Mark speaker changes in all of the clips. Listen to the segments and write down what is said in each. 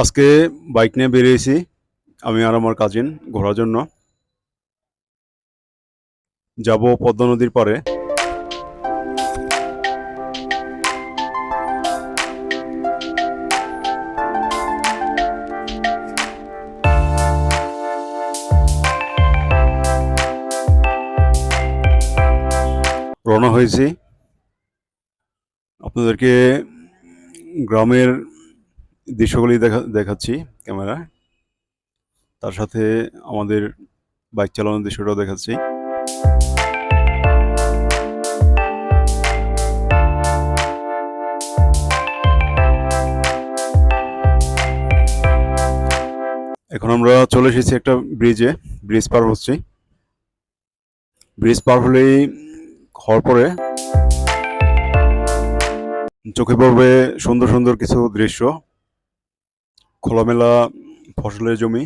Speaker 1: আজকে বাইক নিয়ে বেরিয়েছি। আমি আর আমার কাজিন ঘোরার জন্য। যাব পদ্মা নদীর পাড়ে। রওনা হয়েছি। আপনাদেরকে গ্রামের দৃশ্যগুলি দেখা, দেখাচ্ছি ক্যামেরায়। তার সাথে আমাদের বাইক চালানোর দৃশ্যটাও দেখাচ্ছি। এখন আমরা চলে এসেছি একটা ব্রিজে ব্রিজ পার হচ্ছি। ব্রিজ পার হলেই হওয়ার পরে চোখে পড়বে সুন্দর সুন্দর কিছু দৃশ্য। খোলামেলা ফসলের জমি।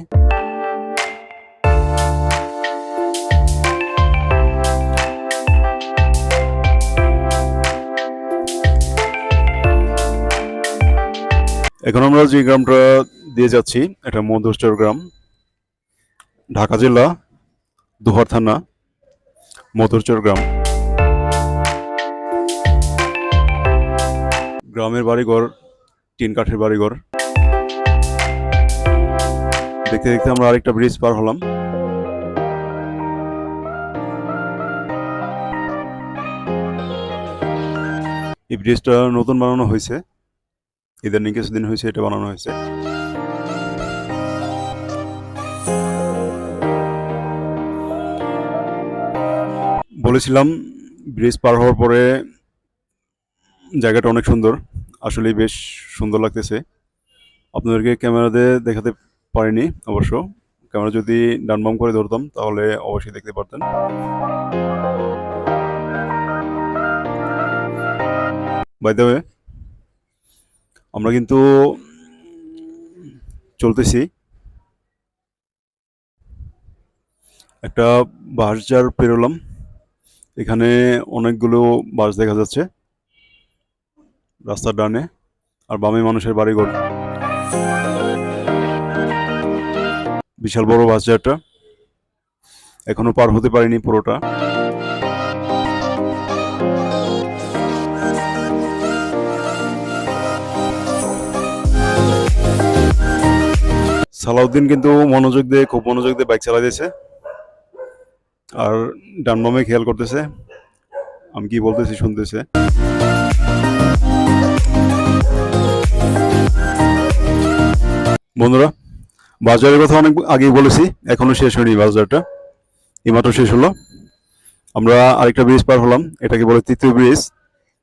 Speaker 1: এখন আমরা যে গ্রামটা দিয়ে যাচ্ছি, এটা মধুচর গ্রাম। ঢাকা জেলা, দুহার থানা মধুরচর গ্রাম। গ্রামের বাড়িঘর, টিন কাঠের বাড়িঘর। দেখতে দেখতে আমরা আরেকটা ব্রিজ পার হলাম। এই ব্রিজটা নতুন বানানো হয়েছে। ইদানিং কিছুদিন হয়েছে এটা বানানো হয়েছে। বলেছিলাম ব্রিজ পার হওয়ার পরে জায়গাটা অনেক সুন্দর। আসলেই বেশ সুন্দর লাগতেছে। আপনাদেরকে ক্যামেরাতে দেখাতে পারিনি অবশ্য। ক্যামেরা যদি ডান বাম করে ধরতাম, তাহলে অবশ্যই দেখতে পারতেন। বাই দ্য আমরা কিন্তু চলতেছি। একটা বাসজার পেরোলাম। এখানে অনেকগুলো বাস দেখা যাচ্ছে। রাস্তার ডানে, আর বামে মানুষের বাড়ি বাড়িঘর। বিশাল বড় বাসজারটা এখনও পার হতে পারিনি পুরোটা। সালাউদ্দিন কিন্তু মনোযোগ দিয়ে, খুব মনোযোগ দিয়ে বাইক চালা দিয়েছে। আর ডান বামে খেয়াল করতেছে। আমি কি বলতেছি শুনতেছে। বন্ধুরা বাজারের কথা অনেক আগেই বলেছি, এখনও শেষ হয়নি বাজারটা। এইমাত্র শেষ হলো। আমরা আরেকটা ব্রিজ পার হলাম, এটাকে বলে তৃতীয় ব্রিজ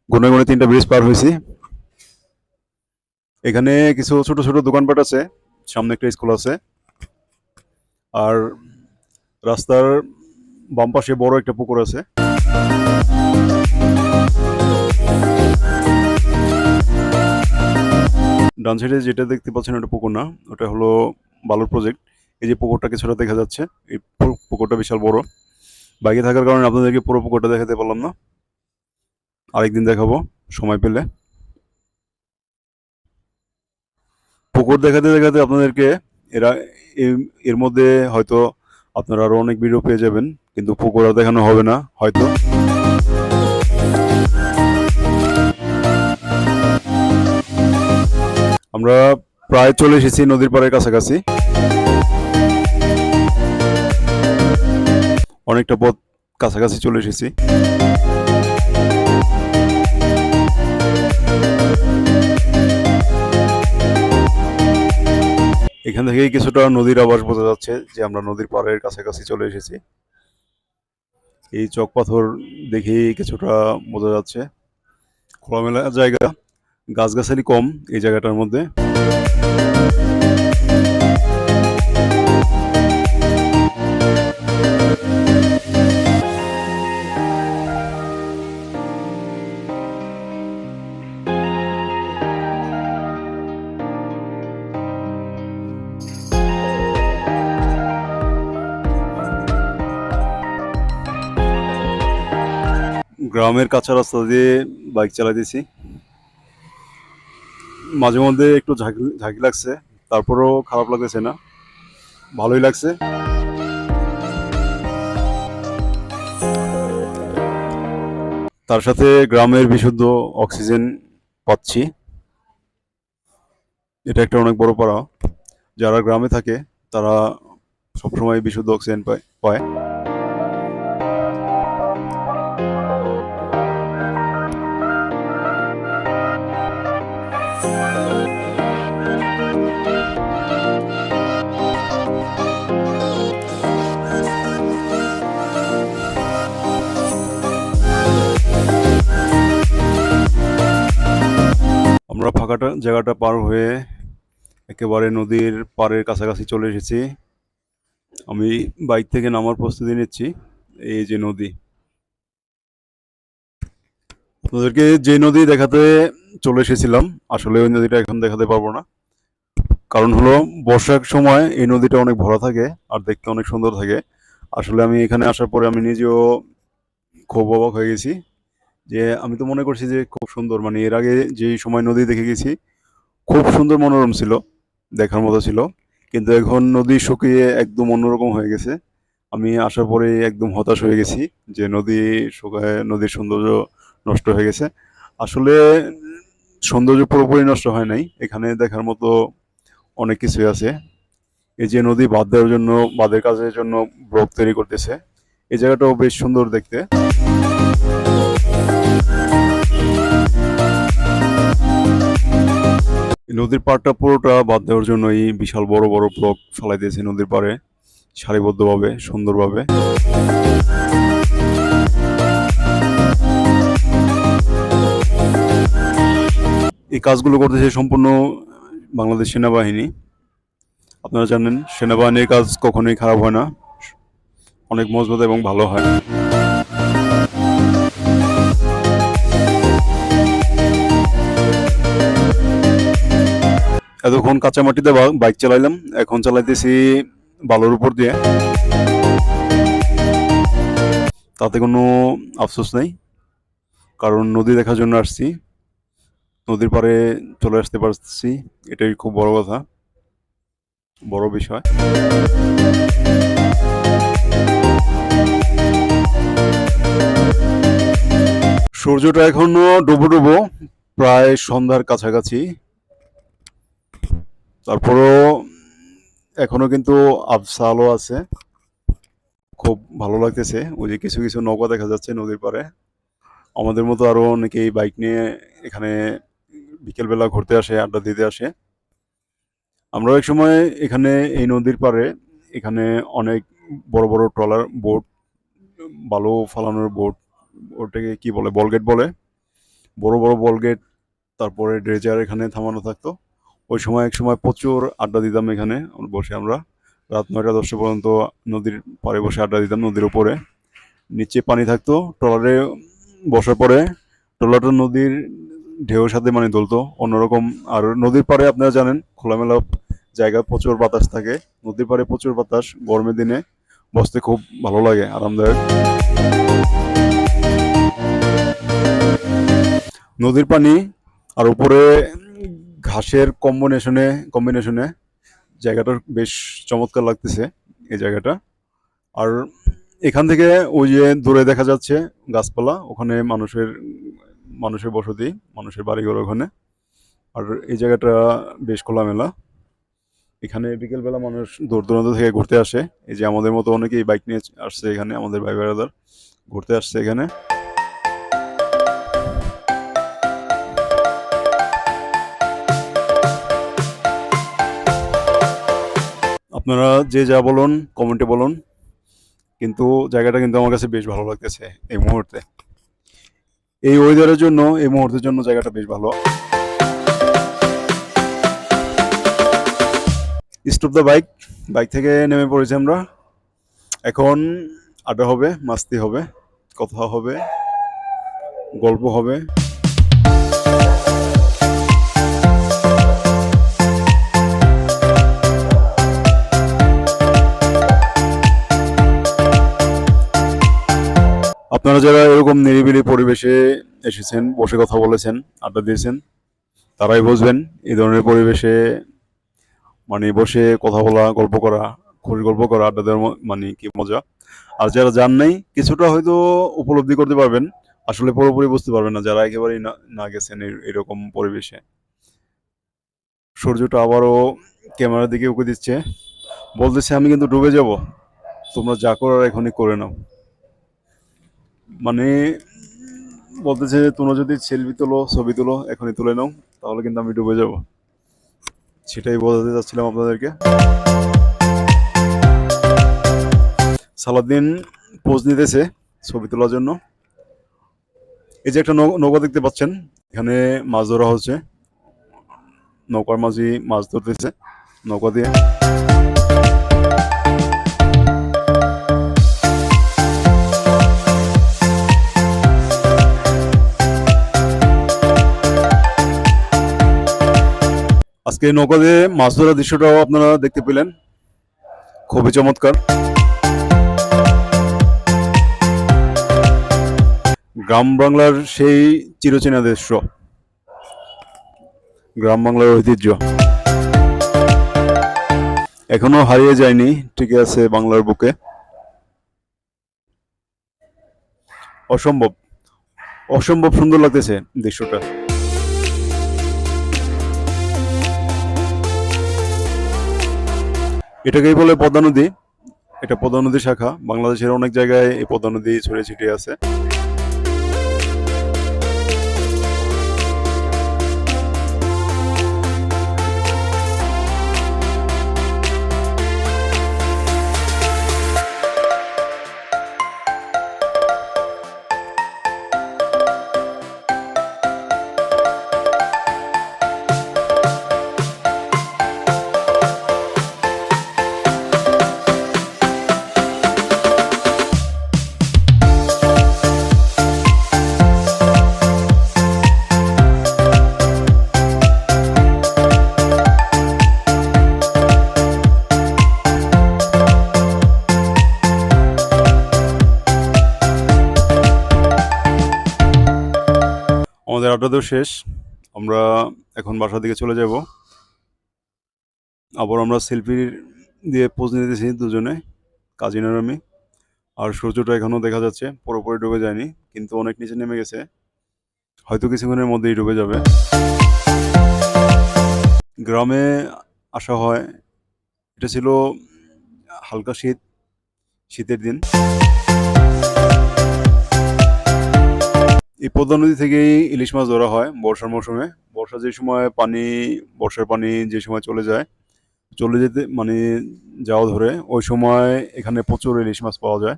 Speaker 1: গুনে গুনে তিনটা ব্রিজ পার হয়েছি। এখানে কিছু ছোট ছোট দোকানপাট আছে, সামনে একটা স্কুল আছে। আর রাস্তার বাম পাশে বড় একটা পুকুর আছে। ডান সাইডে যেটা দেখতে পাচ্ছেন ওটা পুকুর না, ওটা হলো বালুর প্রজেক্ট এই যে পুকুরটা কিছুটা দেখা যাচ্ছে, এই পুকুরটা বিশাল বড়। বাইকে থাকার কারণে আপনাদেরকে পুরো পুকুরটা দেখাতে পারলাম না। আরেকদিন দেখাবো, সময় পেলে। পুকুর দেখাতে দেখাতে আপনাদেরকে এরা এর- মধ্যে হয়তো আপনারা আরও অনেক ভিডিও পেয়ে যাবেন, কিন্তু পুকুর আর দেখানো হবে না, হয়তো। আমরা প্রায় চলে এসেছি নদীর পাড়ের কাছাকাছি। অনেকটা পথ কাছাকাছি চলে এসেছি এখান থেকেই কিছুটা নদীর আবাস বোঝা যাচ্ছে যে আমরা নদীর পাড়ের কাছাকাছি চলে এসেছি। এই চক পাথর দেখেই কিছুটা বোঝা যাচ্ছে। খোলামেলা জায়গা, গাছগাছালি কম এই জায়গাটার মধ্যে। গ্রামের কাঁচা রাস্তা দিয়ে বাইক চালাইতেছি। মাঝে মধ্যে একটু ঝাঁকি ঝাঁকি লাগছে, তারপরেও খারাপ লাগতেছে না। ভালোই লাগছে। তার সাথে গ্রামের বিশুদ্ধ অক্সিজেন পাচ্ছি। এটা একটা অনেক বড় পাড়া। যারা গ্রামে থাকে, তারা সবসময় বিশুদ্ধ অক্সিজেন পায় পায়। আমরা ফাঁকাটা জায়গাটা পার হয়ে একেবারে নদীর পাড়ের কাছাকাছি চলে এসেছি। আমি বাইক থেকে নামার প্রস্তুতি নিচ্ছি, এই যে নদী। আপনাদেরকে যে নদী দেখাতে চলে এসেছিলাম, আসলে ওই নদীটা এখন দেখাতে পারব না। কারণ হলো, বর্ষার সময় এই নদীটা অনেক ভরা থাকে আর দেখতে অনেক সুন্দর থাকে। আসলে আমি এখানে আসার পরে আমি নিজেও খুব অবাক হয়ে গেছি। যে আমি তো মনে করছি যে খুব সুন্দর মানে এর আগে যে সময় নদী দেখে গেছি, খুব সুন্দর মনোরম ছিল, দেখার মতো ছিল। কিন্তু এখন নদী শুকিয়ে একদম অন্যরকম হয়ে গেছে। আমি আসার পরে একদম হতাশ হয়ে গেছি যে নদী শুকায়, নদীর সৌন্দর্য নষ্ট হয়ে গেছে। আসলে সৌন্দর্য পুরোপুরি নষ্ট হয় নাই। এখানে দেখার মতো অনেক কিছুই আছে। এই যে নদী বাঁধ দেওয়ার জন্য, বাঁধের কাজের জন্য ব্লক তৈরি করতেছে। এই জায়গাটাও বেশ সুন্দর দেখতে। নদীর পাড়টা পুরোটা বাদ দেওয়ার জন্য এই বিশাল বড় বড় ব্লক ফেলাই দিয়েছে নদীর পাড়ে। সারিবদ্ধভাবে, সুন্দরভাবে। এই কাজগুলো করতেছে সম্পূর্ণ বাংলাদেশ সেনাবাহিনী। আপনারা জানেন, সেনাবাহিনীর কাজ কখনোই খারাপ হয় না। অনেক মজবুত এবং ভালো হয়। এতক্ষণ কাঁচা মাটিতে বা- বাইক চালাইলাম। এখন চালাইতেছি বালুর উপর দিয়ে। তাতে কোনো আফসোস নেই। কারণ নদী দেখার জন্য আসছি। নদীর পাড়ে চলে আসতে পারছি। এটাই খুব বড় কথা। বড় বিষয়। সূর্যটা এখনও ডুবো ডুবো। প্রায় সন্ধ্যার কাছাকাছি। তারপরও এখনও কিন্তু আলো আছে। খুব ভালো লাগতেছে। ওই যে কিছু কিছু নৌকা দেখা যাচ্ছে নদীর পাড়ে। আমাদের মতো আরও অনেকেই বাইক নিয়ে এখানে বিকেলবেলা ঘুরতে আসে, আড্ডা দিতে আসে। আমরা এক সময় এখানে এই নদীর পাড়ে এখানে অনেক বড় বড় ট্রলার বোট, বালু ফালানোর বোট, ওটাকে কি বলে, বলগেট বলে। বড় বড় বলগেট, তারপরে ড্রেজার এখানে থামানো থাকতো। ওই সময় এক সময় প্রচুর আড্ডা দিতাম এখানে, বসে আমরা। রাত নয়টা দশটা পর্যন্ত নদীর পাড়ে বসে আড্ডা দিতাম নদীর উপরে। নিচে পানি থাকতো, ট্রলারে বসার পরে ট্রলারটা নদীর ঢেউর সাথে মানে দুলতো। অন্যরকম আর নদীর পাড়ে আপনারা জানেন, খোলামেলা জায়গা প্রচুর বাতাস থাকে। নদীর পাড়ে প্রচুর বাতাস, গরমের দিনে বসতে খুব ভালো লাগে, আরামদায়ক। নদীর পানি আর উপরে ঘাসের কম্বিনেশনে কম্বিনেশনে জায়গাটা বেশ চমৎকার লাগতেছে, এই জায়গাটা। আর এখান থেকে ওই যে দূরে দেখা যাচ্ছে গাছপালা, ওখানে মানুষের মানুষের বসতি, মানুষের বাড়িঘর ওখানে। আর এই জায়গাটা বেশ খোলামেলা। এখানে বিকেলবেলা মানুষ দূর দূরান্ত থেকে ঘুরতে আসে। এই যে আমাদের মতো অনেকেই বাইক নিয়ে আসছে এখানে, আমাদের ভাই বেড়াদার ঘুরতে আসছে এখানে। আপনারা যে যা বলুন কমেন্টে বলুন। কিন্তু জায়গাটা কিন্তু আমার কাছে বেশ ভালো লাগতেছে এই মুহূর্তে। এই ওয়েদারের জন্য, এই মুহূর্তের জন্য জায়গাটা বেশ ভালো। স্টপ দ্য বাইক বাইক থেকে নেমে পড়েছি আমরা। এখন আড্ডা হবে, মাস্তি হবে, কথা হবে, গল্প হবে। আপনারা যারা এরকম নিরিবিলি পরিবেশে এসেছেন, বসে কথা বলেছেন, আড্ডা দিয়েছেন, তারাই বুঝবেন এই ধরনের পরিবেশে মানে বসে কথা বলা, গল্প করা খুশি গল্প করা, আড্ডা দেওয়ার মানে কি মজা। আর যারা যান নাই, কিছুটা হয়তো উপলব্ধি করতে পারবেন, আসলে পুরোপুরি বুঝতে পারবেন না যারা একেবারেই না গেছেন এরকম পরিবেশে। সূর্যটা আবারও ক্যামেরার দিকে উঁকে দিচ্ছে। বলতেছে, আমি কিন্তু ডুবে যাব। তোমরা যা করার এখনই করে নাও। মানে বলতেছে তোমরা যদি সেলফি তোলো, ছবি তোলো, এখনই তুলে নাও, তাহলে কিন্তু আমি ডুবে যাব। সেটাই বোঝাতে চাচ্ছিলাম আপনাদেরকে। সালাদিন পোজ নিতেছে ছবি তোলার জন্য। এই যে একটা নৌকা দেখতে পাচ্ছেন, এখানে মাছ ধরা হচ্ছে। নৌকার মাঝি মাছ ধরতেছে, নৌকা দিয়ে। আজকে নৌকা দিয়ে মাছ ধরার দৃশ্যটাও আপনারা দেখতে পেলেন। খুবই চমৎকার। গ্রাম বাংলার সেই চিরচেনা দৃশ্য গ্রাম বাংলার ঐতিহ্য। এখনও হারিয়ে যায়নি ঠিক আছে বাংলার বুকে। অসম্ভব। অসম্ভব সুন্দর লাগতেছে দৃশ্যটা। এটাকেই বলে পদ্মা নদী। এটা পদ্মা নদী শাখা। বাংলাদেশের অনেক জায়গায় এই পদ্মা নদী ছড়িয়ে ছিটিয়ে আছে। আড্ডা শেষ। আমরা এখন বাসার দিকে চলে যাব। আবার আমরা সেলফি দিয়ে পোজ নিতেছি দুজনে, কাজিন আর আমি। আর সূর্যটা এখনও দেখা যাচ্ছে, পুরোপুরি ডুবে যায়নি, কিন্তু অনেক নিচে নেমে গেছে। হয়তো কিছুক্ষণের মধ্যেই ডুবে যাবে। গ্রামে আসা হয়, এটা ছিল হালকা শীত, শীতের দিন। এই পদ্মা নদী থেকেই ইলিশ মাছ ধরা হয় বর্ষার মৌসুমে। বর্ষা যে সময় পানি, বর্ষার পানি যে সময় চলে যায়, চলে যেতে মানে যাওয়া ধরে, ওই সময় এখানে প্রচুর ইলিশ মাছ পাওয়া যায়।